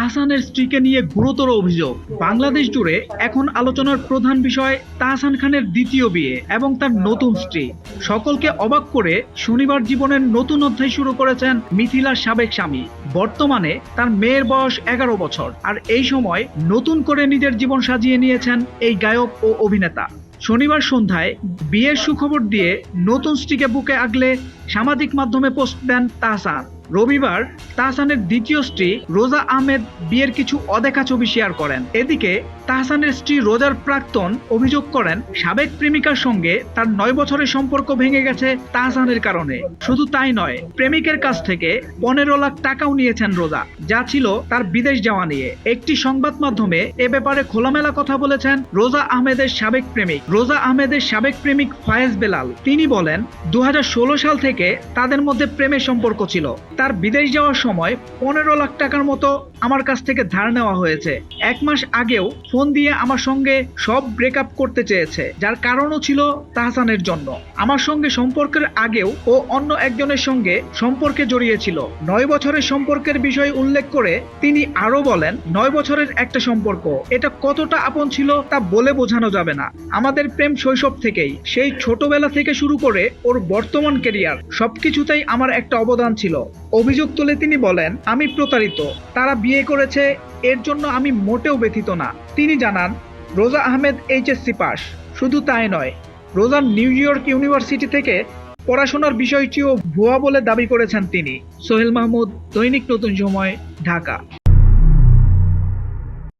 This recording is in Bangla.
তাহসানের স্ত্রীকে নিয়ে গুরুতর অভিযোগ। বাংলাদেশ জুড়ে এখন আলোচনার প্রধান বিষয় তাহসান খানের দ্বিতীয় বিয়ে এবং তার নতুন স্ত্রী। সকলকে অবাক করে শনিবার জীবনের নতুন অধ্যায় শুরু করেছেন মিথিলার সাবেক স্বামী। বর্তমানে তার মেয়ের বয়স এগারো বছর আর এই সময় নতুন করে নিজের জীবন সাজিয়ে নিয়েছেন এই গায়ক ও অভিনেতা। শনিবার সন্ধ্যায় বিয়ের সুখবর দিয়ে নতুন স্ত্রীকে বুকে আগলে সামাজিক মাধ্যমে পোস্ট দেন তাহসান। রবিবার তাহসানের দ্বিতীয় স্ত্রী রোজা আহমেদ বিয়ের কিছু অদেখা ছবি শেয়ার করেন। এদিকে তাহসানের স্ত্রী রোজার প্রাক্তন অভিযোগ করেন, সাবেক প্রেমিকার সঙ্গে তার নয় বছরের সম্পর্ক ভেঙে গেছে তাহসানের কারণে। শুধু তাই নয়, প্রেমিকের কাছ থেকে পনেরো লাখ টাকাও নিয়েছেন রোজা, যা ছিল তার বিদেশ যাওয়া নিয়ে। একটি সংবাদ মাধ্যমে এ ব্যাপারে খোলামেলা কথা বলেছেন রোজা আহমেদের সাবেক প্রেমিক। রোজা আহমেদের সাবেক প্রেমিক ফায়েজ বেলাল। তিনি বলেন দু হাজার ষোলো সাল থেকে তাদের মধ্যে প্রেমের সম্পর্ক ছিল। তার বিদেশ যাওয়ার সময় পনেরো লাখ টাকার মতো আমার কাছ থেকে ধার নেওয়া হয়েছে। এক মাস আগেও ফোন দিয়ে আমার সঙ্গে সব ব্রেকআপ করতে চেয়েছে, যার কারণও ছিল তাহসানের জন্য। আমার সঙ্গে সম্পর্কের আগেও ও অন্য একজনের সঙ্গে সম্পর্কে জড়িয়েছিল। নয় বছরের সম্পর্কের বিষয় উল্লেখ করে তিনি আরও বলেন, নয় বছরের একটা সম্পর্ক, এটা কতটা আপন ছিল তা বলে বোঝানো যাবে না। আমাদের প্রেম শৈশব থেকেই, সেই ছোটবেলা থেকে শুরু করে ওর বর্তমান কেরিয়ার সবকিছুতেই আমার একটা অবদান ছিল। অভিযোগ তুলে তিনি বলেন, আমি প্রতারিত। তারা বিয়ে করেছে, এর জন্য আমি মোটেও ব্যথিত না। তিনি জানান, রোজা আহমেদ এইচএসসি পাস। শুধু তাই নয়, রোজা নিউ ইয়র্ক ইউনিভার্সিটি থেকে পড়াশোনার বিষয়টিও ভুয়া বলে দাবি করেছেন তিনি। সোহেল মাহমুদ, দৈনিক নতুন সময়, ঢাকা।